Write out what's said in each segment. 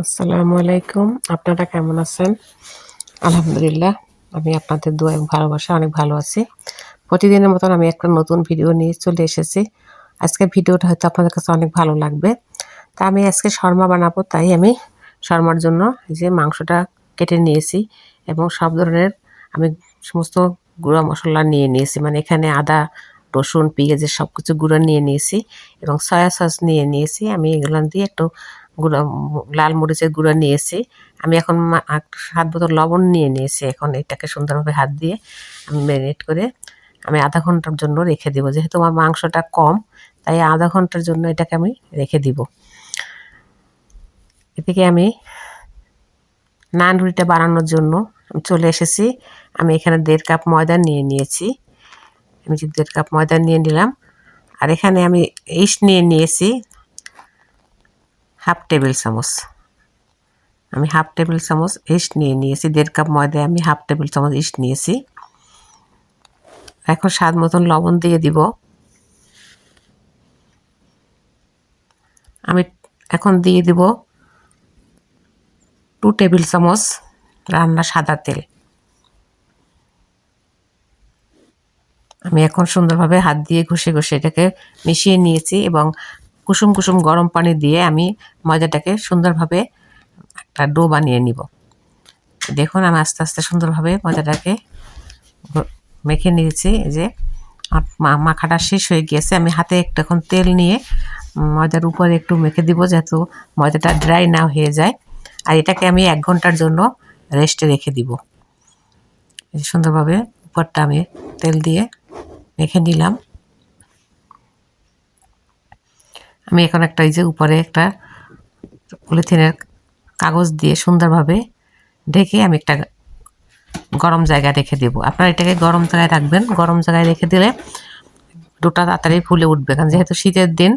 আসসালামু আলাইকুম। আপনারা কেমন আছেন? আলহামদুলিল্লাহ, আমি আপনাদের দোয়া ভালোবাসা অনেক ভালো আছি। প্রতিদিনের মতন আমি একটা নতুন ভিডিও নিয়ে চলে এসেছি। আজকে ভিডিওটা হয়তো আপনাদের কাছে অনেক ভালো লাগবে। তা আমি আজকে শর্মা বানাবো, তাই আমি শর্মার জন্য যে মাংসটা কেটে নিয়েছি এবং সব ধরনের আমি সমস্ত গুঁড়া মশলা নিয়ে নিয়েছি। মানে এখানে আদা, রসুন, পেঁয়াজের সব কিছু গুঁড়ো নিয়ে নিয়েছি এবং সয়া সস নিয়ে নিয়েছি। আমি এগুলো দিয়ে একটু গুঁড়ো, লাল মরিচের গুঁড়ো নিয়েছি। আমি এখন সাত বোতল লবণ নিয়ে নিয়েছি এখন এটাকে সুন্দরভাবে হাত দিয়ে আমি ম্যারিনেট করে আমি আধা ঘণ্টার জন্য রেখে দেবো। যেহেতু আমার মাংসটা কম, তাই আধা ঘণ্টার জন্য এটাকে আমি রেখে দিব। এদিকে আমি নান রুটিটা বানানোর জন্য চলে এসেছি। আমি এখানে দেড় কাপ ময়দা নিয়ে নিয়েছি। আমি দেড় কাপ ময়দা নিয়ে নিলাম। আর এখানে আমি ইস্ট নিয়ে নিয়েছি। হাফ টেবিল চামচ। আমি হাফ টেবিল চামচ ইস্ট নিয়ে নিয়েছি, দেড় কাপ ময়দায় আমি হাফ টেবিল চামচ ইস্ট নিয়েছি। এখন স্বাদ মতন লবণ দিয়ে দিব। আমি এখন দিয়ে দিব টু টেবিল চামচ রান্না সাদা তেল। আমি এখন সুন্দরভাবে হাত দিয়ে ঘষে ঘষে এটাকে মিশিয়ে নিয়েছি এবং কুসুম কুসুম গরম পানি দিয়ে আমি ময়দাটাকে সুন্দরভাবে একটা ডো বানিয়ে নিব। দেখুন, আমি আস্তে আস্তে সুন্দরভাবে ময়দাটাকে মেখে নিয়েছি। যে মাখাটা শেষ হয়ে গিয়েছে। আমি হাতে একটু এখন তেল নিয়ে ময়দার উপরে একটু মেখে দিব যাতে ময়দাটা ড্রাই না হয়ে যায়। আর এটাকে আমি এক ঘণ্টার জন্য রেস্টে রেখে দিব। সুন্দরভাবে উপরটা আমি তেল দিয়ে মেখে নিলাম। আমি এখন একটা এই যে উপরে একটা পলিথিনের কাগজ দিয়ে সুন্দরভাবে ঢেকে আমি একটা গরম জায়গায় রেখে দেবো। আপনারা এটাকে গরম জায়গায় রাখবেন। গরম জায়গায় রেখে দিলে দুটা তাড়াতাড়ি ফুলে উঠবে, কারণ যেহেতু শীতের দিন।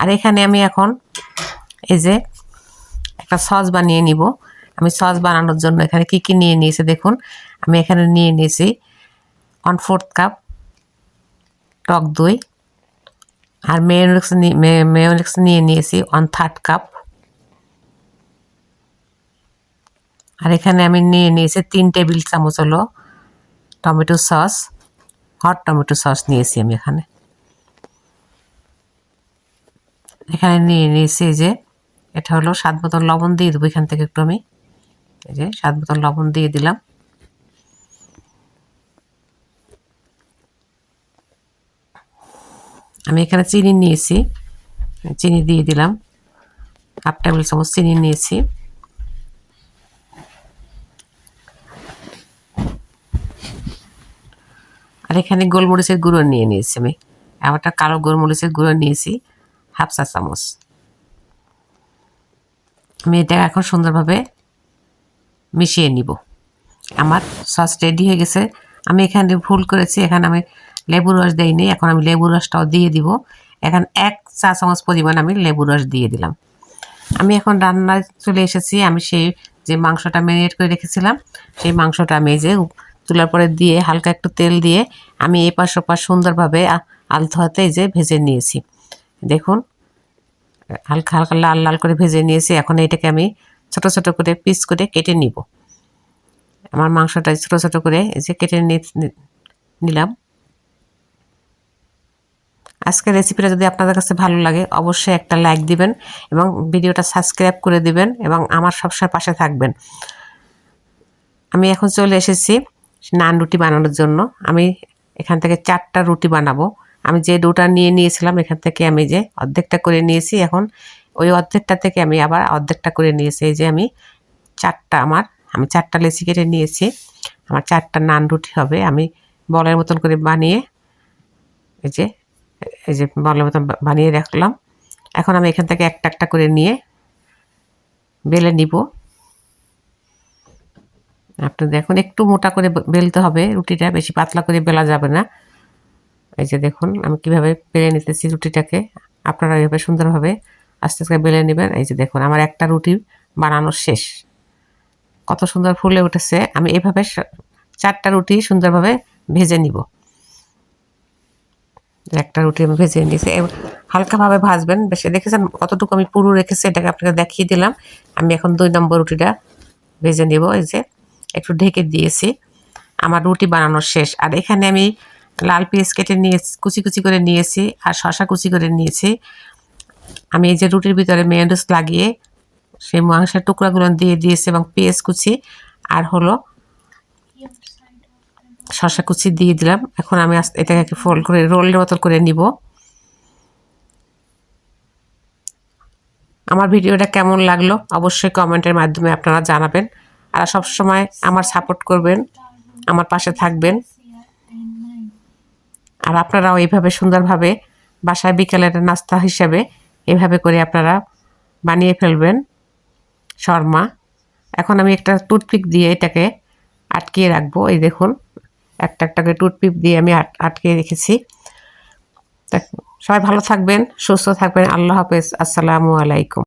আর এখানে আমি এখন এই যে একটা সস বানিয়ে নিব। আমি সস বানানোর জন্য এখানে কি কি নিয়ে নিয়েছি দেখুন। আমি এখানে নিয়ে নিয়েছি ওয়ান ফোর্থ কাপ টক দই আর মেয়োনিক্স মেয়োনিক্স নিয়ে নিয়েছি ওয়ান থার্ড কাপ আর এখানে আমি নিয়ে নিয়েছি তিন টেবিল চামচ হলো tomato sauce hot tomato sauce নিয়েছি আমি এখানে। এখানে নিয়ে নিয়েছি যে, এটা হলো স্বাদ বোতল লবণ দিয়ে দেবো এখান থেকে একটু আমি। এই যে স্বাদ বোতল লবণ দিয়ে দিলাম। আমি এখানে চিনি নিয়েছি। চিনি দিয়ে দিলাম। হাফ টেবিল চামচ চিনি নিয়েছি। আর এখানে গোলমরিচের গুঁড়ো নিয়ে নিয়েছি আমি। আমারটা কালো গোলমরিচের গুঁড়ো নিয়েছি, হাফ চা চামচ। আমি এটা এখন সুন্দরভাবে মিশিয়ে নিব। আমার সস রেডি হয়ে গেছে। আমি এখানে ভুল করেছি। এখানে আমি লেবু রস দেইনি, এখন আমি লেবু রসটাও দিয়ে দিব। এখন এক চা চামচ পরিমাণ আমি লেবু রস দিয়ে দিলাম। আমি এখন রান্নায় চলে এসেছি, আমি সেই যে মাংসটা ম্যারিনেট করে রেখেছিলাম, সেই মাংসটা আমি যে চুলার পরে দিয়ে হালকা একটু তেল দিয়ে আমি এপাশ ওপাশ সুন্দরভাবে আলতো হাতে যে ভেজে নিয়েছি। দেখুন, হালকা হালকা লাল লাল করে ভেজে নিয়েছি, এখন এটাকে আমি ছোট ছোট করে পিস করে কেটে নিব। আমার মাংসটা ছোট ছোট করে যে কেটে নিলাম। আজকের রেসিপিটা যদি আপনাদের কাছে ভালো লাগে, অবশ্যই একটা লাইক দিবেন এবং ভিডিওটা সাবস্ক্রাইব করে দিবেন এবং আমার সবসময় পাশে থাকবেন। আমি এখন চলে এসেছি নান রুটি বানানোর জন্য। আমি এখান থেকে চারটা রুটি বানাবো। আমি যে ডোটা নিয়ে নিয়েছিলাম, এখান থেকে আমি যে অর্ধেকটা করে নিয়েছি, এখন ওই অর্ধেকটা থেকে আমি আবার অর্ধেকটা করে নিয়েছি। এই যে আমি চারটা আমার, আমি চারটা লেচি কেটে নিয়েছি। আমার চারটা নান রুটি হবে। আমি বলের মতন করে বানিয়ে এই যে এই যে বলের মতন বা- বানিয়ে রাখলাম। এখন আমি এখান থেকে একটা একটা করে নিয়ে বেলে নিব। আপনি দেখুন, একটু মোটা করে বেলতে হবে রুটিটা, বেশি পাতলা করে বেলা যাবে না। এই যে দেখুন, আমি কীভাবে বেলে নিতেছি রুটিটাকে। আপনারা এইভাবে সুন্দরভাবে আস্তে আস্তে বেলে নেবেন। এই যে দেখুন, আমার একটা রুটি বানানো শেষ। কত সুন্দর ফুলে উঠেছে। আমি এভাবে চারটা রুটি সুন্দরভাবে ভেজে নিব। একটা রুটি আমি ভেজে নিয়েছি। হালকাভাবে ভাজবেন। বেশি দেখেছেন? কতটুকু আমি পুরো রেখেছি, এটাকে আপনাকে দেখিয়ে দিলাম। আমি এখন দুই নম্বর রুটিটা ভেজে নেব। এই যে, একটু ঢেকে দিয়েছি। আমার রুটি বানানো শেষ। আর এখানে আমি লাল পেঁয়াজ কেটে নিয়ে, কুচি কুচি করে নিয়েছি আর শশা কুচি করে নিয়েছি। আমি এই যে রুটির ভিতরে মেয়নিজ লাগিয়ে সেই মাংসের টুকরাগুলো দিয়ে দিয়েছি এবং পেঁয়াজ কুচি। আর হলো শশা কুচি দিয়ে দিলাম। এখন আমি এটাকে ফোল্ড করে রোলের মতো করে নিব। আমার ভিডিওটা কেমন লাগল অবশ্যই কমেন্টের মাধ্যমে আপনারা জানাবেন। আর সব সময় আমার সাপোর্ট করবেন, আমার পাশে থাকবেন। আর আপনারাও এইভাবে সুন্দরভাবে বাসায় বিকেলের নাস্তা হিসাবে এভাবে করে আপনারা বানিয়ে ফেলবেন। শর্মা। এখন আমি একটা টুথপিক দিয়ে এটাকে আটকিয়ে রাখব, এই দেখুন। একটা একটা করে টুথপিক দিয়ে আমি আটকে রেখেছি। সবাই ভালো থাকবেন, সুস্থ থাকবেন। আল্লাহ হাফেজ। আসসালামু আলাইকুম।